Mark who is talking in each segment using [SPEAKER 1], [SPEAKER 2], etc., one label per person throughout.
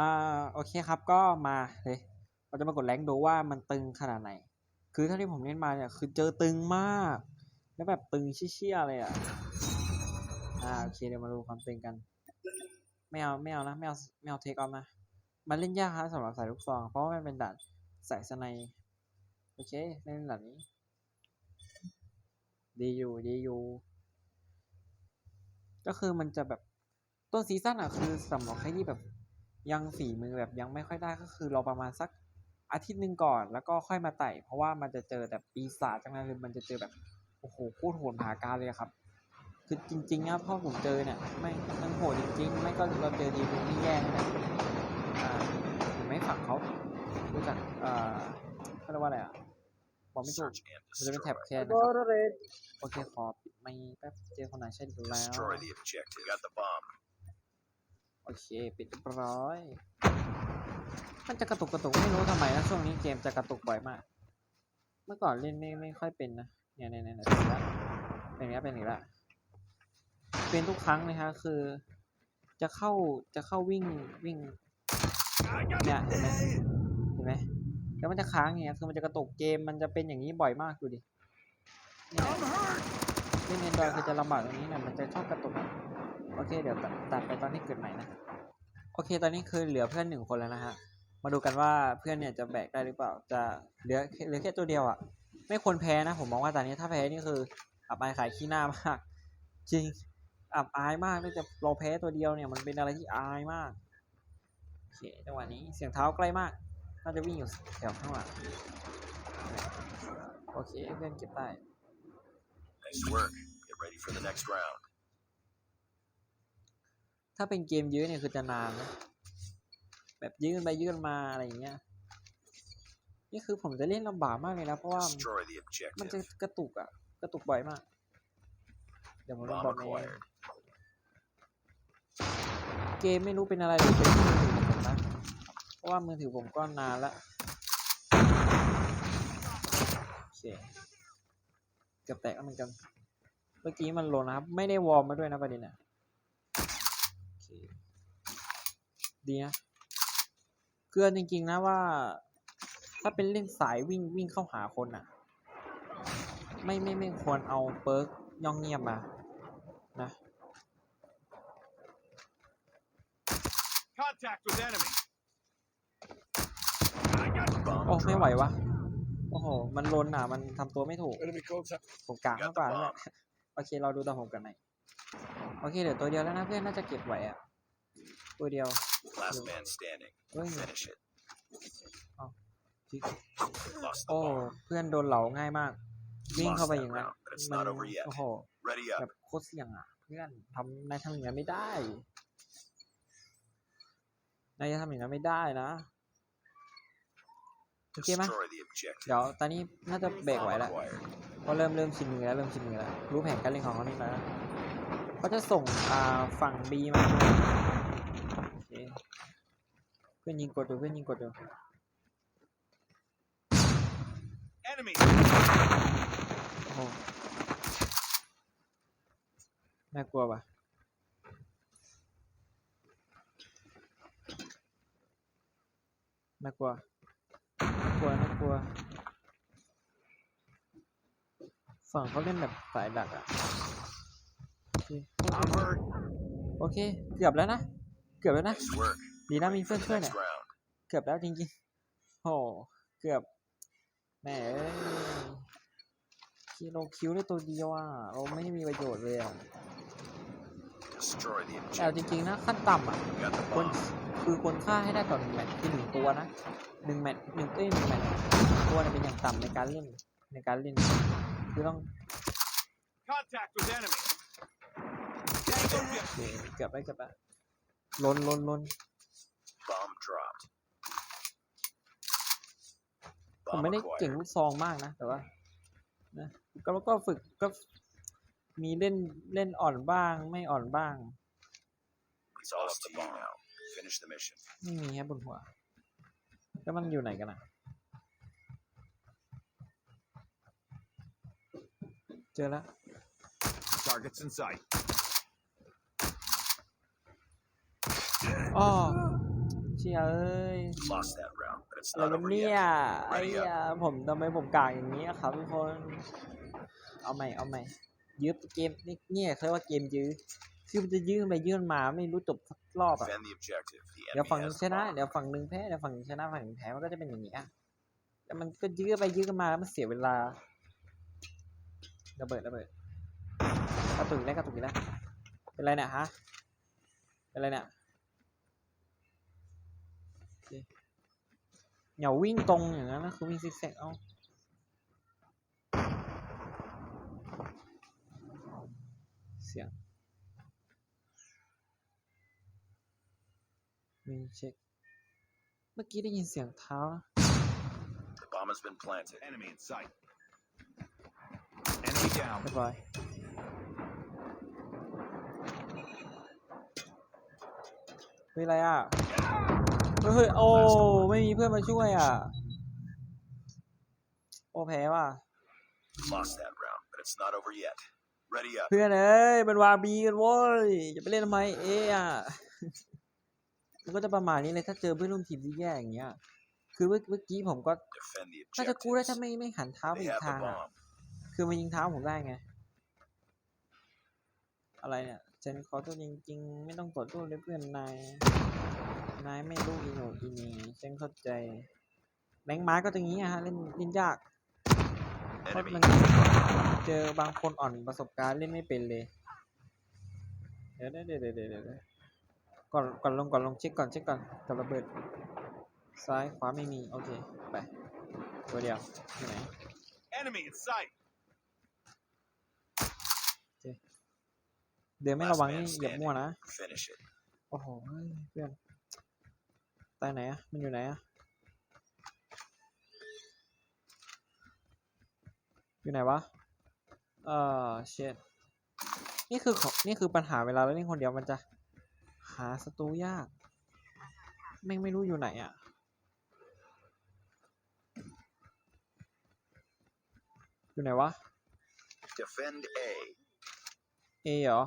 [SPEAKER 1] อ่าโอเคครับก็มาเลยเราจะมากดแรงดูว่ามันตึงขนาดไหน คือเท่าที่ผมเล่นมาเนี่ยคือเจอตึงมาก แล้วแบบตึงเชี่ยๆเลยอะอ่าโอเคเดี๋ยวมาดูความตึงกันไม่เอาไม่เอานะไม่เอาไม่เอาเทคออฟนะมันเล่นยากครับสำหรับสายลูกซองเพราะว่ามันเป็นด่านสายสไนโอเคเล่นด่านนี้ ดีอยู่ดีอยู่ก็คือมันจะแบบต้นซีซั่นอะคือสำหรับใครที่แบบ ยังฝีมือแบบยังไม่ค่อยได้ก็คือรอประมาณสักอาทิตย์หนึ่งก่อน แล้วก็ค่อยมาไต่ เพราะว่ามันจะเจอแบบปีศาจจังนั้นเลยมันจะเจอแบบโอ้โหโคตรโหดผาการเลยอะครับคือจริงๆนะพ่อผมเจอเนี่ยไม่มันโหดจริงๆ ไม่ก็เราเจอดีมันที่แย่นี่แหละอ่าเห็นไหมฝั่งเขารู้จักอ่าเขาเรียกว่าอะไรอะบอกไม่ถูก
[SPEAKER 2] Search and
[SPEAKER 1] มันจะเป็นแท็บ
[SPEAKER 2] destroy.
[SPEAKER 1] แคนนะครับโอเคขอปิดไม่แป๊บเจอคนไหนใช่ดูแล้ว
[SPEAKER 2] Destroy the objective. Got the bomb.
[SPEAKER 1] โอเค ปิดเรียบร้อย มันจะกระตุกกระตุกไม่รู้ทำไมนะช่วงนี้เกมจะกระตุกบ่อยมาก เมื่อก่อนเล่นไม่ไม่ค่อยเป็นนะ เนี่ยเนี่ยเนี่ยเนี่ยเป็นแล้วเป็นอีกแล้วเป็นอีกแล้วเป็นทุกครั้งเลยฮะคือ จะเข้าจะเข้าวิ่งวิ่งเนี่ยเห็นไหมเห็นไหมแล้วมันจะค้างอย่างเงี้ยคือมันจะกระตุกเกมมันจะเป็นอย่างนี้บ่อยมากดูดิเล่นเอนดอยคือจะลำบากตรงนี้เนี่ยมันจะชอบกระตุก โอเค เดี๋ยวตัดไปตอนที่เกิดใหม่นะ โอเค ตอนนี้คือเหลือเพื่อนหนึ่งคนแล้วนะฮะ มาดูกันว่าเพื่อนเนี่ยจะแบกได้หรือเปล่า จะเหลือเหลือแค่ตัวเดียวอะ่ะ ไม่ควรแพ้นะ ผมมองว่าตอนนี้ถ้าแพ้นี่คืออับอายขายขี้หน้ามาก จริง อับอายมากที่จะเราแพ้ตัวเดียวเนี่ยมันเป็นอะไรที่อายมาก โอเค จังหวะนี้เสียงเท้าใกล้มาก น่าจะวิ่งอยู่แถวข้างหลังโอเค เพื่อนเก็บได้
[SPEAKER 2] Nice work. Get ready for the next round.
[SPEAKER 1] ถ้าเป็นเกมยื้อเนี่ยคือจะนานนะแบบยื้อกันไปยื้อกันมาอะไรอย่างเงี้ยนี่คือผมจะเล่นลำบากมากเลยนะเพราะว่า
[SPEAKER 2] Destroy the
[SPEAKER 1] มันจะ
[SPEAKER 2] objective.
[SPEAKER 1] กระตุกอะกระตุกบ่อยมาก เดี๋ยวผมลอง
[SPEAKER 2] Bomb
[SPEAKER 1] บอกเอง
[SPEAKER 2] acquired.
[SPEAKER 1] เกมไม่รู้เป็นอะไรหรือเป็นที่มือถือผมนะเพราะว่ามือถือผมก็นานละโอเคเกือบแตกแล้วเหมือนกัน เมื่อกี้มันโหลนนะครับ ไม่ได้วอร์มมาด้วยนะประเด็นอะโอเค ดีนะเกลือจริงๆนะว่า ถ้าเป็นเล่นสายวิ่งวิ่งเข้าหาคนอะ ไม่ไม่ไม่ควรเอาเปิร์กย่องเงียบมา นะ
[SPEAKER 3] Contact with enemy.
[SPEAKER 1] โอ้
[SPEAKER 2] Bomb
[SPEAKER 1] ไม่ไหว
[SPEAKER 2] dropped.
[SPEAKER 1] วะ โอ้โห มันลนอะ มันทำตัวไม่ถูก
[SPEAKER 3] Enemy contact.
[SPEAKER 1] ผมกลางมากกว่านั่นแหละ โอเค เราดูต่อผมกันหน่อย โอเคเดี๋ยวตัวเดียวแล้วนะเพื่อนน่าจะเก็บไหวอะ ตัวเดียว
[SPEAKER 2] Last man standing.
[SPEAKER 1] เฮ้ย
[SPEAKER 2] Finish it.
[SPEAKER 1] จิ๊ก
[SPEAKER 2] Lost the
[SPEAKER 1] โอ้
[SPEAKER 2] bomb.
[SPEAKER 1] เพื่อนโดนเหลาง่ายมาก วิ่งเข้าไปอย่างนั้น
[SPEAKER 2] Lost that round, but it's
[SPEAKER 1] มัน
[SPEAKER 2] not over yet.
[SPEAKER 1] โอ้โห
[SPEAKER 2] Ready
[SPEAKER 1] แบ
[SPEAKER 2] up.
[SPEAKER 1] บโคตรเสี่ยงอะ เพื่อนทำนายทำอย่างนั้นไม่ได้นายจะทำอย่างนั้นไม่ได้นะโอเคไหม
[SPEAKER 2] Destroy the objective.
[SPEAKER 1] เดี๋ยวตอนนี้น่าจะเบรกไหว
[SPEAKER 2] Bomb
[SPEAKER 1] แล้ว
[SPEAKER 2] acquired.
[SPEAKER 1] เพราะเริ่มเริ่มชินมือแล้วเริ่มชินมือแล้วรู้แผนการเล่นของเขานี่แล้ว เขาจะส่งอ่าฝั่งบีมาโอเคเพื่อนยิงกดดูเพื่อนยิงกดดู
[SPEAKER 3] Enemy.
[SPEAKER 1] โอ้โหน่ากลัวปะน่ากลัว น่ากลัว น่ากลัว ฝั่งเขาเล่นแบบสายดักอะ โอเค
[SPEAKER 3] I'm hurt.
[SPEAKER 1] โอเค เกือบแล้วนะ เกือบแล้วนะ
[SPEAKER 2] Nice work.
[SPEAKER 1] ดีนะมี
[SPEAKER 2] Ready
[SPEAKER 1] เพื่
[SPEAKER 2] for
[SPEAKER 1] อน
[SPEAKER 2] the
[SPEAKER 1] ช่วยเนี่ย
[SPEAKER 2] next round.
[SPEAKER 1] เกือบแล้วจริงๆโอ้เกือบ แหมเอ้ยคิโลคิวได้ตัวเดียวอะ เราไม่ได้มีประโยชน์เลยอะ
[SPEAKER 2] Destroy the
[SPEAKER 1] แต่เอาจ
[SPEAKER 2] objective.
[SPEAKER 1] ริงๆนะขั้นต่ำอะ
[SPEAKER 2] Got the
[SPEAKER 1] คน
[SPEAKER 2] bomb.
[SPEAKER 1] คือคนฆ่าให้ได้ต่อหนึ่งแมตช์คือหนึ่งตัวนะหนึ่งแมตช์หนึ่งเอ้ยหนึ่งแมตช์ตัวเนี่ยเป็นอย่างต่ำในการเล่นในการเล่นคือต้อง
[SPEAKER 3] Contact with enemy. Tango
[SPEAKER 1] โอ
[SPEAKER 3] down.
[SPEAKER 1] เคเกือบไปเกือบไปล้นล้นล้น
[SPEAKER 2] Bomb dropped.
[SPEAKER 1] ผม
[SPEAKER 2] Bomb
[SPEAKER 1] ไม่ได้เก่ง
[SPEAKER 2] acquired.
[SPEAKER 1] ลูกซองมากนะ แต่ว่านะก็ก็ฝึกก็มีเล่นเล่นอ่อนบ้างไม่อ่อนบ้าง
[SPEAKER 2] It's all up to you now. Finish the mission.
[SPEAKER 1] ไม่มีแค่บนหัว แล้วมันอยู่ไหนกันอะ เจอแล้ว
[SPEAKER 3] Targets in sight.
[SPEAKER 1] อ๋อเชี่ยเอ้ย
[SPEAKER 2] Lost that round, but it's
[SPEAKER 1] อะไร
[SPEAKER 2] not
[SPEAKER 1] วะ
[SPEAKER 2] over
[SPEAKER 1] เนี่ย
[SPEAKER 2] yet.
[SPEAKER 1] ไอ้เหี้ยผมทำไมผมกากอย่างนี้อะครับทุกคน เอาใหม่เอาใหม่ยื้อเกมนี่เนี่ยเขาเรียกว่าเกมยื้อคือมันจะยื้อไปยื้อมาไม่รู้จบสักรอบอะ
[SPEAKER 2] Defend the objective. The
[SPEAKER 1] เดี๋ยว
[SPEAKER 2] enemy
[SPEAKER 1] ฝั่งหนึ
[SPEAKER 2] has
[SPEAKER 1] ง
[SPEAKER 2] the
[SPEAKER 1] ชนะ
[SPEAKER 2] bomb.
[SPEAKER 1] เดี๋ยวฝั่งหนึ่งแพ้เดี๋ยวฝั่งหนึ่งชนะฝั่งหนึ่งแพ้มันก็จะเป็นอย่างนี้อะแต่มันก็ยื้อไปยื้อกันมาแล้วมันเสียเวลาระเบิดระเบิดกระตุกอีกแล้วกระตุกอีกแล้วเป็นไรเนี่ยฮะเป็นไรเนี่ยโอเค อย่าวิ่งตรงอย่างนั้นนะคือวิ่งซิกแซกเอาเสียงมีเช็คเมื่อกี้ได้ยินเสียงเท้านะ
[SPEAKER 2] The bomb has been planted.
[SPEAKER 3] Enemy in sight. Enemy down.
[SPEAKER 1] เรียบร้อยเฮ้ยอะไรอะ เฮ้ยเฮ้ย โอ้ ไม่มีเพื่อนมาช่วยอะ โอ้แพ้ว่ะ
[SPEAKER 2] Lost that round, but it's not over yet. Ready up.
[SPEAKER 1] เพื่อนเอ้ยมันวาบีกันโว้ยอย่าไปเล่นทำไมเอ๊ะอะมันก็จะประมาณนี้เลยถ้าเจอเพื่อนร่วมทีมที่แย่อย่างเงี้ย คือเมื่อเมื่อกี้ผมก็
[SPEAKER 2] Defend the
[SPEAKER 1] น่าจะกู้ได้
[SPEAKER 2] objectives.
[SPEAKER 1] ถ้าไม่ไม่หันเท้าไป
[SPEAKER 2] They
[SPEAKER 1] อีก
[SPEAKER 2] have the
[SPEAKER 1] ทางอะ
[SPEAKER 2] bomb.
[SPEAKER 1] คือมันยิงเท้าผมได้ไง อะไรเนี่ยเจนขอโทษจริง ๆ ไม่ต้องขอโทษเลยเพื่อนนาย นายไม่รู้อีโหนอีเหนี่เจนเข้าใจ แบงค์ไม้ก็จะงี้อะฮะเล่นเล่นยากเพราะ
[SPEAKER 2] Enemy
[SPEAKER 1] มันเจอบางคนอ่อนประสบการณ์เล่นไม่เป็นเลยเดี๋ยวเดี๋ยวเดี๋ยวเดี๋ยวเดี๋ยวเดี๋ยวก่อนก่อนลงก่อนลงเช็คก่อนเช็คก่อนกับระเบิด ซ้ายขวาไม่มีโอเคไปตัวเดียวที่ไหน
[SPEAKER 3] Enemy in sight.
[SPEAKER 1] เดี๋ยวไม่ระวังนี่เหยียบมั่วนะ
[SPEAKER 2] Finish it.
[SPEAKER 1] โอ้โหเฮ้ยเพื่อน ตายไหนอะมันอยู่ไหนอะอยู่ไหนวะ เออเชดนี่คือของนี่คือปัญหาเวลาเราเล่นคนเดียวมันจะ หาศัตรูยากแม่งไม่รู้อยู่ไหนอะอยู่ไหนวะ
[SPEAKER 2] Defend A.
[SPEAKER 1] เอเหรอ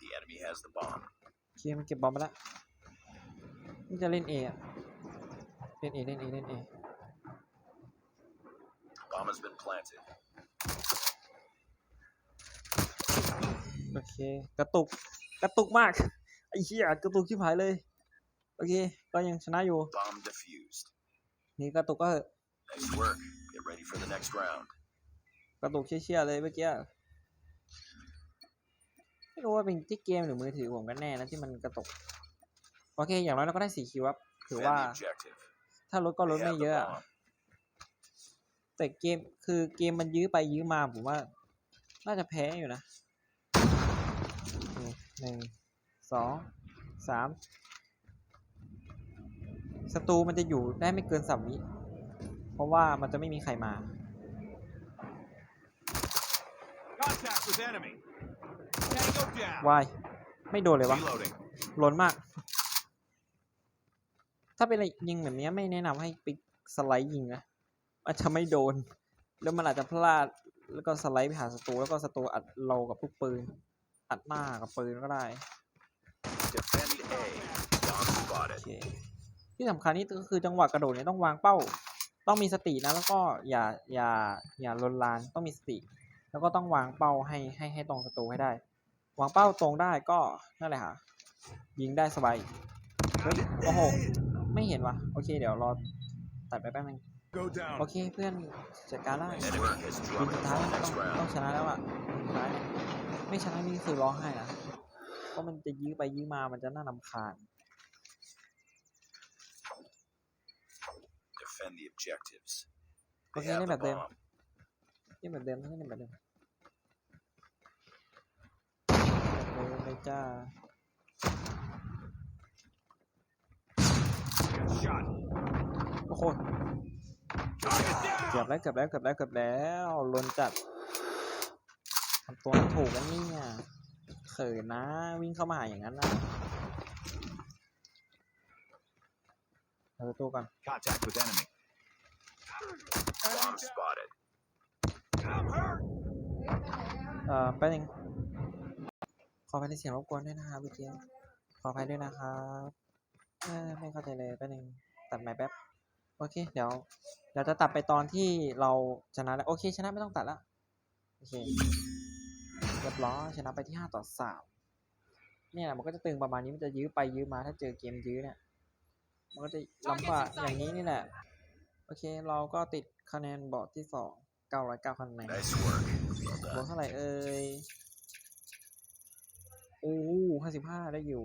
[SPEAKER 2] The enemy has the bomb.
[SPEAKER 1] โอเคมันเก็บบอมไปแล้ว นี่จะเล่นเอะเล่นเอเล่นเอเล่นเอ
[SPEAKER 2] Bomb has been planted.
[SPEAKER 1] โอเค กระตุก กระตุกมาก ไอ้เหี้ยกระตุกชิบหายเลย โอเค ก็ยังชนะอยู่
[SPEAKER 2] Bomb defused.
[SPEAKER 1] นี่กระตุกก็เหอะ
[SPEAKER 2] Nice work. Get ready for the next round.
[SPEAKER 1] กระตุกเชี่ยๆเลยเมื่อกี้ไม่รู้ว่าเป็นที่เกมหรือมือถือผมกันแน่นะที่มันกระตุก โอเค อย่างน้อยเราก็ได้สี่คิวครับถือ
[SPEAKER 2] Defend
[SPEAKER 1] ว่า
[SPEAKER 2] the objective.
[SPEAKER 1] ถ้าลดก็ลด
[SPEAKER 2] They
[SPEAKER 1] ไม่
[SPEAKER 2] have
[SPEAKER 1] เย
[SPEAKER 2] the
[SPEAKER 1] อะอะ
[SPEAKER 2] bomb.
[SPEAKER 1] แต่เกมคือเกมมันยื้อไปยื้อมาผมว่า น่าจะแพ้อยู่นะนี่หนึ่งสองสามศัตรูมันจะอยู่ได้ไม่เกินสามวิเพราะว่ามันจะไม่มีใครมา
[SPEAKER 3] Contact with enemy. Tango down.
[SPEAKER 1] วาย ไม่โดนเลยวะ
[SPEAKER 3] Reloading.
[SPEAKER 1] ล้นมาก ถ้าเป็นอะไรยิงแบบนี้ไม่แนะนำให้ไปสไลด์ยิงนะมันจะไม่โดน แล้วมันอาจจะพลาดแล้วก็สไลด์ไปหาศัตรูแล้วก็ศัตรูอัดเรากับลูกปืน อัดหน้ากับปืนก็ได้ที่สำคัญนี่ก็คือจังหวะกระโดดเนี่ยต้องวางเป้า ต้องมีสตินะ แล้วก็อย่าอย่าอย่าลนลานต้องมีสติ แล้วก็ต้องวางเป้าให้ให้ให้ตรงศัตรูให้ได้ วางเป้าตรงได้ก็นั่นแหละค่ะยิงได้สบายเฮ้ยโอ้โห ไม่เห็นว่ะโอเคเดี๋ยวรอตัดไปแป๊บนึง
[SPEAKER 3] Go down.
[SPEAKER 1] โอเคเพื่อนจัดการได้
[SPEAKER 2] Enemy has
[SPEAKER 1] ทีม
[SPEAKER 2] dropped
[SPEAKER 1] สุ
[SPEAKER 2] the
[SPEAKER 1] ดท้าย
[SPEAKER 2] bomb
[SPEAKER 1] ต้อง
[SPEAKER 2] next
[SPEAKER 1] ต้อง
[SPEAKER 2] round.
[SPEAKER 1] ชนะแล้วอะทีมสุดท้ายเนี่ยไม่ชนะนี่คือร้องไห้นะเพราะมันจะยื้อไปยื้อมามันจะน่ารำคาญ
[SPEAKER 2] Defend the objectives. They
[SPEAKER 1] Okay,
[SPEAKER 2] have
[SPEAKER 1] ini
[SPEAKER 2] the
[SPEAKER 1] betul.
[SPEAKER 2] bomb.
[SPEAKER 1] นี่เหมือนเดิมนี่เหมือนเดิมแบบเดิมเลยจ้า
[SPEAKER 3] Get shot.
[SPEAKER 1] โอ้โห
[SPEAKER 3] Target
[SPEAKER 1] เกือบ
[SPEAKER 3] down.
[SPEAKER 1] แล้วเกือบแล้วเกือบแล้วเกือบแล้วลนจัดทำตัวไม่ถูกกันเนี่ยเขินนะวิ่งเข้ามาหาอย่างนั้นนะเอาตัวก่อน
[SPEAKER 3] Contact with enemy.
[SPEAKER 2] Bomb spotted.
[SPEAKER 3] I'm hurt.
[SPEAKER 1] เอ่อแป๊บนึงขออภัยในเสียงรบกวนด้วยนะครับเมื่อกี้ขออภัยด้วยนะครับเออ ไม่เข้าใจเลยแป๊บนึงตัดใหม่แป๊บโอเค เดี๋ยวเดี๋ยวจะตัดไปตอนที่เราชนะแล้วโอเค ชนะไม่ต้องตัดละโอเคเรียบร้อยชนะไปที่ห้าต่อสามเนี่ยมันก็จะตึงประมาณนี้มันจะยื้อไปยื้อมาถ้าเจอเกมยื้อเนี่ยมันก็จะลำบากอย่างนี้นี่แหละโอเค เราก็ติดคะแนนบอร์ดที่สองเก้าร้อยเก้าคะแนน
[SPEAKER 2] Nice work. Well
[SPEAKER 1] บวก
[SPEAKER 2] done.
[SPEAKER 1] เท่าไหร่เอ่ยโอ้ห้าสิบห้าได้อยู่